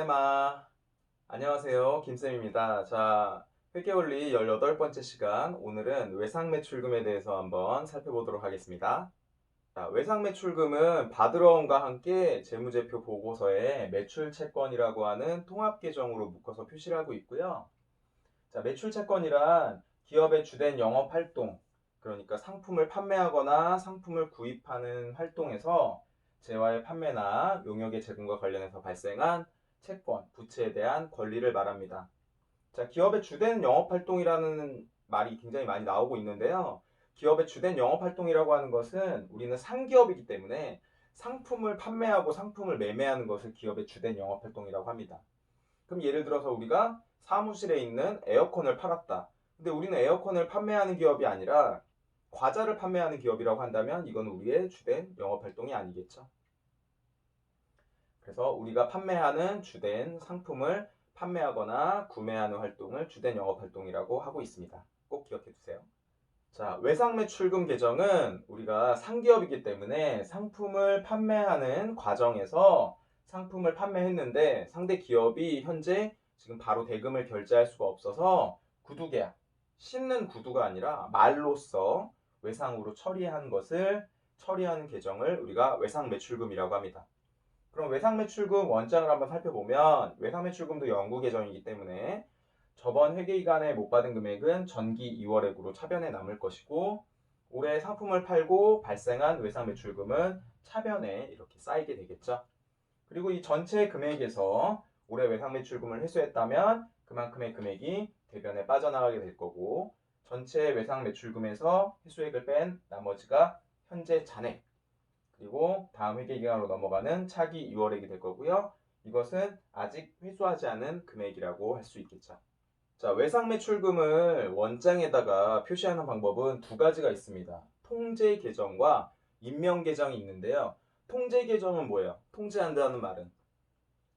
쌤아, 안녕하세요. 김쌤입니다. 자, 회계원리 18번째 시간, 오늘은 외상매출금에 대해서 한번 살펴보도록 하겠습니다. 자, 외상매출금은 받으러 온과 함께 재무제표 보고서에 매출채권이라고 하는 통합계정으로 묶어서 표시를 하고 있고요. 자, 매출채권이란 기업의 주된 영업활동, 그러니까 상품을 판매하거나 상품을 구입하는 활동에서 재화의 판매나 용역의 제공과 관련해서 발생한 채권, 부채에 대한 권리를 말합니다. 자, 기업의 주된 영업 활동이라는 말이 굉장히 많이 나오고 있는데요. 기업의 주된 영업 활동이라고 하는 것은 우리는 상기업이기 때문에 상품을 판매하고 상품을 매매하는 것을 기업의 주된 영업 활동이라고 합니다. 그럼 예를 들어서 우리가 사무실에 있는 에어컨을 팔았다. 근데 우리는 에어컨을 판매하는 기업이 아니라 과자를 판매하는 기업이라고 한다면 이건 우리의 주된 영업 활동이 아니겠죠. 그래서 우리가 판매하는 주된 상품을 판매하거나 구매하는 활동을 주된 영업 활동이라고 하고 있습니다. 꼭 기억해 두세요. 자, 외상 매출금 계정은 우리가 상기업이기 때문에 상품을 판매하는 과정에서 상품을 판매했는데 상대 기업이 현재 지금 바로 대금을 결제할 수가 없어서 구두계약, 씻는 구두가 아니라 말로써 외상으로 처리한 것을 처리하는 계정을 우리가 외상 매출금이라고 합니다. 그럼 외상 매출금 원장을 한번 살펴보면 외상 매출금도 연구 계정이기 때문에 저번 회계기간에 못 받은 금액은 전기 2월액으로 차변에 남을 것이고 올해 상품을 팔고 발생한 외상 매출금은 차변에 이렇게 쌓이게 되겠죠. 그리고 이 전체 금액에서 올해 외상 매출금을 회수했다면 그만큼의 금액이 대변에 빠져나가게 될 거고 전체 외상 매출금에서 회수액을 뺀 나머지가 현재 잔액 그리고 다음 회계기간으로 넘어가는 차기 6월액이 될 거고요. 이것은 아직 회수하지 않은 금액이라고 할 수 있겠죠. 자, 외상 매출금을 원장에다가 표시하는 방법은 두 가지가 있습니다. 통제 계정과 임명 계정이 있는데요. 통제 계정은 뭐예요? 통제한다는 말은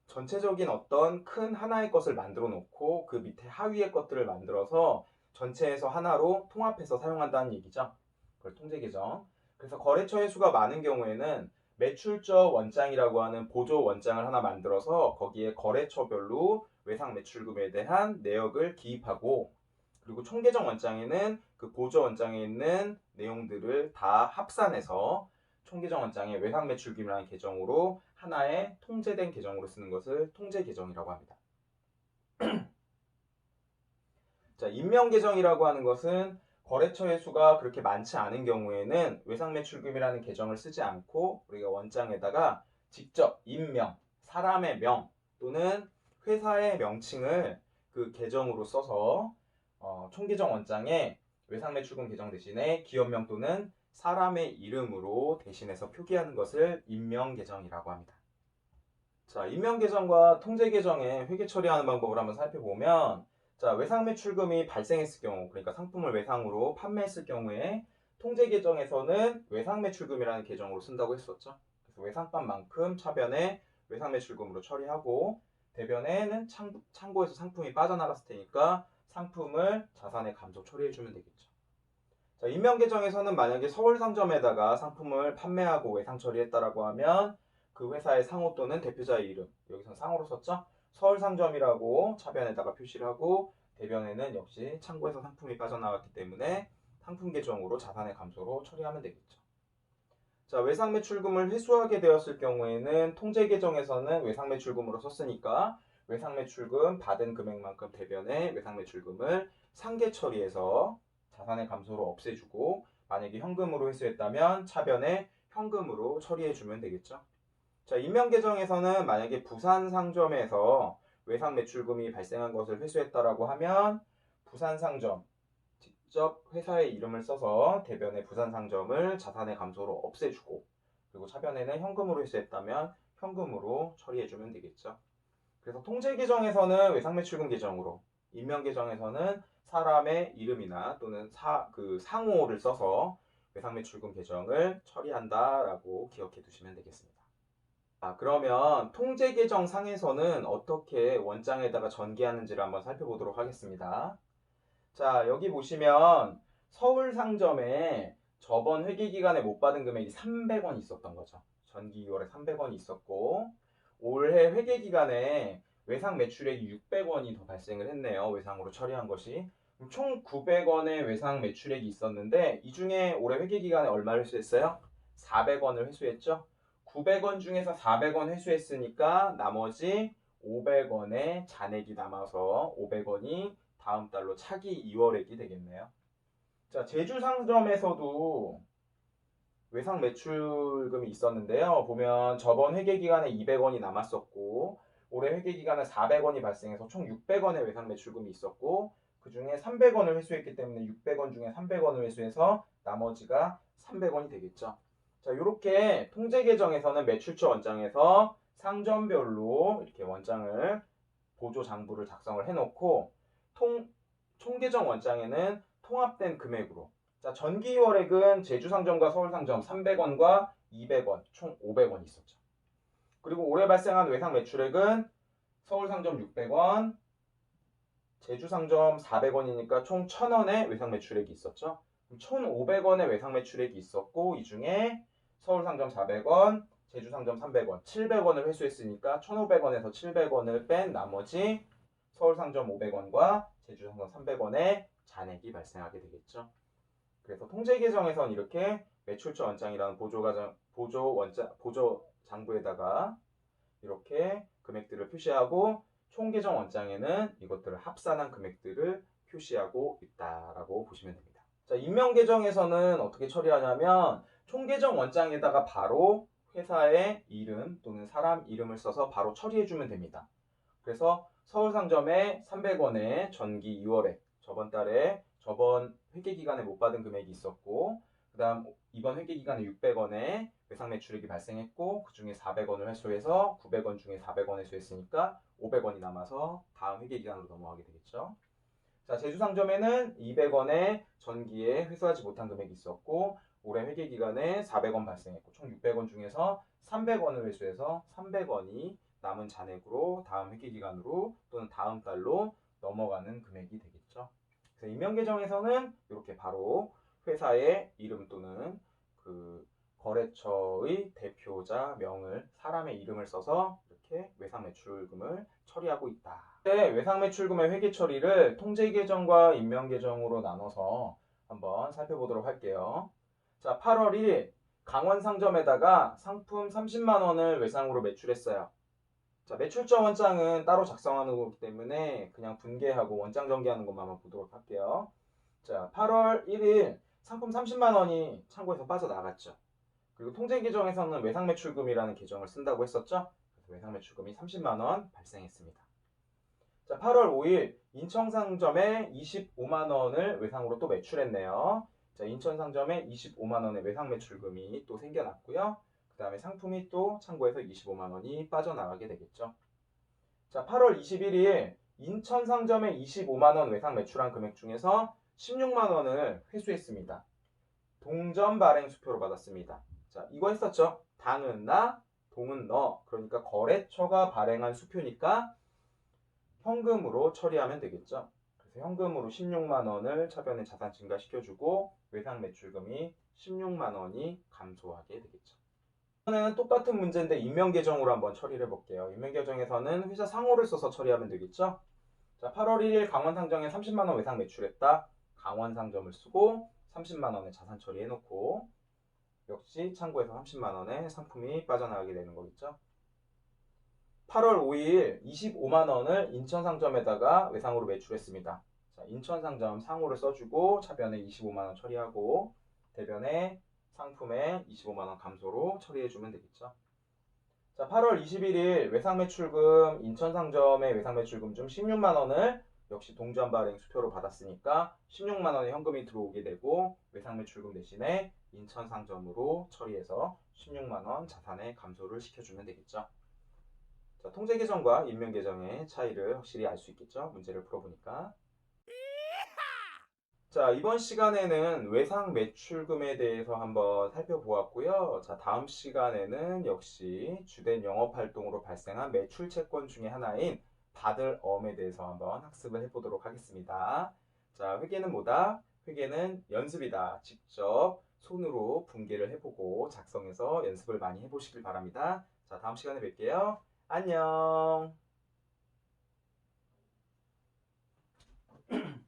전체적인 어떤 큰 하나의 것을 만들어 놓고 그 밑에 하위의 것들을 만들어서 전체에서 하나로 통합해서 사용한다는 얘기죠. 그걸 통제 계정. 그래서 거래처 회수가 많은 경우에는 매출처 원장이라고 하는 보조 원장을 하나 만들어서 거기에 거래처별로 외상 매출금에 대한 내역을 기입하고 그리고 총계정 원장에는 그 보조 원장에 있는 내용들을 다 합산해서 총계정 원장의 외상 매출금이라는 계정으로 하나의 통제된 계정으로 쓰는 것을 통제 계정이라고 합니다. 자, 임명 계정이라고 하는 것은 거래처의 수가 그렇게 많지 않은 경우에는 외상매출금이라는 계정을 쓰지 않고 우리가 원장에다가 직접 임명, 사람의 명 또는 회사의 명칭을 그 계정으로 써서 어, 총계정 원장에 외상매출금 계정 대신에 기업명 또는 사람의 이름으로 대신해서 표기하는 것을 임명 계정이라고 합니다. 자, 임명 계정과 통제 계정의 회계 처리하는 방법을 한번 살펴보면 자, 외상 매출금이 발생했을 경우, 그러니까 상품을 외상으로 판매했을 경우에 통제 계정에서는 외상 매출금이라는 계정으로 쓴다고 했었죠. 그래서 외상반만큼 차변에 외상 매출금으로 처리하고 대변에는 창, 창고에서 상품이 빠져나갔을 테니까 상품을 자산에 감소 처리해주면 되겠죠. 자, 임명 계정에서는 만약에 서울 상점에다가 상품을 판매하고 외상 처리했다라고 하면 그 회사의 상호 또는 대표자의 이름, 여기서 상호로 썼죠? 서울 상점이라고 차변에다가 표시를 하고 대변에는 역시 창고에서 상품이 빠져나갔기 때문에 상품 계정으로 자산의 감소로 처리하면 되겠죠. 자, 외상 매출금을 회수하게 되었을 경우에는 통제 계정에서는 외상 매출금으로 썼으니까 외상 매출금 받은 금액만큼 대변에 외상 매출금을 상계 처리해서 자산의 감소로 없애주고 만약에 현금으로 회수했다면 차변에 현금으로 처리해주면 되겠죠. 자, 임명 계정에서는 만약에 부산 상점에서 외상 매출금이 발생한 것을 회수했다라고 하면 부산 상점 직접 회사의 이름을 써서 대변의 부산 상점을 자산의 감소로 없애주고 그리고 차변에는 현금으로 회수했다면 현금으로 처리해주면 되겠죠. 그래서 통제 계정에서는 외상 매출금 계정으로 임명 계정에서는 사람의 이름이나 또는 사, 그 상호를 써서 외상 매출금 계정을 처리한다라고 기억해 두시면 되겠습니다. 아, 그러면 통제 계정 상에서는 어떻게 원장에다가 전개하는지를 한번 살펴보도록 하겠습니다. 자, 여기 보시면 서울 상점에 저번 회계 기간에 못 받은 금액이 300원 있었던 거죠. 전기 2월에 300원이 있었고 올해 회계 기간에 외상 매출액이 600원이 더 발생을 했네요. 외상으로 처리한 것이. 총 900원의 외상 매출액이 있었는데 이 중에 올해 회계 기간에 얼마를 회수했어요? 400원을 회수했죠. 900원 중에서 400원 회수했으니까 나머지 500원의 잔액이 남아서 500원이 다음 달로 차기 2월액이 되겠네요. 자, 제주 상점에서도 외상 매출금이 있었는데요. 보면 저번 회계 기간에 200원이 남았었고 올해 회계 기간에 400원이 발생해서 총 600원의 외상 매출금이 있었고 그 중에 300원을 회수했기 때문에 600원 중에 300원을 회수해서 나머지가 300원이 되겠죠. 자, 이렇게 통제 계정에서는 매출처 원장에서 상점별로 이렇게 원장을 보조 장부를 작성을 해놓고 통 총계정 원장에는 통합된 금액으로 자, 전기 월액은 제주 상점과 서울 상점 300원과 200원 총 500원 있었죠. 그리고 올해 발생한 외상 매출액은 서울 상점 600원, 제주 상점 400원이니까 총 1000원의 외상 매출액이 있었죠. 1,500원의 외상 매출액이 있었고 이 중에 서울 상점 400원, 제주 상점 300원, 700원을 회수했으니까 1,500원에서 700원을 뺀 나머지 서울 상점 500원과 제주 상점 300원의 잔액이 발생하게 되겠죠. 그래서 통제 계정에선 이렇게 매출처 원장이라는 보조 과정 보조 원장 보조 장부에다가 이렇게 금액들을 표시하고 총 계정 원장에는 이것들을 합산한 금액들을 표시하고 있다라고 보시면 됩니다. 자, 임명 계정에서는 어떻게 처리하냐면 총 계정 원장에다가 바로 회사의 이름 또는 사람 이름을 써서 바로 처리해 주면 됩니다. 그래서 서울 상점에 300원의 전기 2월에 저번 달에 저번 회계 기간에 못 받은 금액이 있었고 그 다음 이번 회계 기간에 600원의 외상 매출액이 발생했고 그 중에 400원을 회수해서 900원 중에 400원 회수했으니까 500원이 남아서 다음 회계 기간으로 넘어가게 되겠죠. 자, 제주 상점에는 200원의 전기에 회수하지 못한 금액이 있었고 올해 회계 기간에 400원 발생했고 총 600원 중에서 300원을 회수해서 300원이 남은 잔액으로 다음 회계 기간으로 또는 다음 달로 넘어가는 금액이 되겠죠. 그래서 임명 계정에서는 이렇게 바로 회사의 이름 또는 그 거래처의 대표자 명을 사람의 이름을 써서 이렇게 외상 매출금을 처리하고 있다. 네, 외상 매출금의 회계 처리를 통제 계정과 임명 계정으로 나눠서 한번 살펴보도록 할게요. 자, 8월 1일 강원 상점에다가 상품 30만 원을 외상으로 매출했어요. 자, 매출자 원장은 따로 작성하는 거기 때문에 그냥 분개하고 원장 전개하는 것만 보도록 할게요. 자, 8월 1일 상품 30만 원이 창고에서 빠져나갔죠. 그리고 통제 계정에서는 외상 매출금이라는 계정을 쓴다고 했었죠. 외상 매출금이 30만 원 발생했습니다. 자, 8월 5일 인천 상점에 25만 원을 외상으로 또 매출했네요. 자, 인천 상점에 25만 원의 외상 매출금이 또 생겨났고요. 그 다음에 상품이 또 창고에서 25만 원이 빠져나가게 되겠죠. 자, 8월 21일 인천 상점에 25만 원 외상 매출한 금액 중에서 16만 원을 회수했습니다. 동전 발행 수표로 받았습니다. 자, 이거 했었죠. 당은 나, 동은 너. 그러니까 거래처가 발행한 수표니까 현금으로 처리하면 되겠죠. 그래서 현금으로 16만 원을 차변에 자산 증가시켜주고 외상 매출금이 16만 원이 감소하게 되겠죠. 이번에는 똑같은 문제인데 임명 계정으로 한번 처리를 해볼게요. 임명 계정에서는 회사 상호를 써서 처리하면 되겠죠. 자, 8월 1일 강원 상점에 30만 원 외상 매출했다. 강원 상점을 쓰고 30만 원의 자산 처리해놓고 역시 창고에서 30만 원의 상품이 빠져나가게 되는 거겠죠. 8월 5일 25만 원을 인천 상점에다가 외상으로 매출했습니다. 자, 인천 상점 상호를 써주고 차변에 25만 원 처리하고 대변에 상품에 25만 원 감소로 처리해주면 되겠죠. 자, 8월 21일 외상 매출금 인천 상점의 외상 매출금 중 16만 원을 역시 동전 발행 수표로 받았으니까 16만 원의 현금이 들어오게 되고 외상 매출금 대신에 인천 상점으로 처리해서 16만 원 자산의 감소를 시켜주면 되겠죠. 자, 통제 계정과 임명 계정의 차이를 확실히 알 수 있겠죠. 문제를 풀어보니까. 자, 이번 시간에는 외상 매출금에 대해서 한번 살펴보았고요. 자, 다음 시간에는 역시 주된 영업 활동으로 발생한 매출 채권 중에 하나인 받을 어음에 대해서 한번 학습을 해보도록 하겠습니다. 자, 회계는 뭐다? 회계는 연습이다. 직접 손으로 분개를 해보고 작성해서 연습을 많이 해보시길 바랍니다. 자, 다음 시간에 뵐게요. 안녕.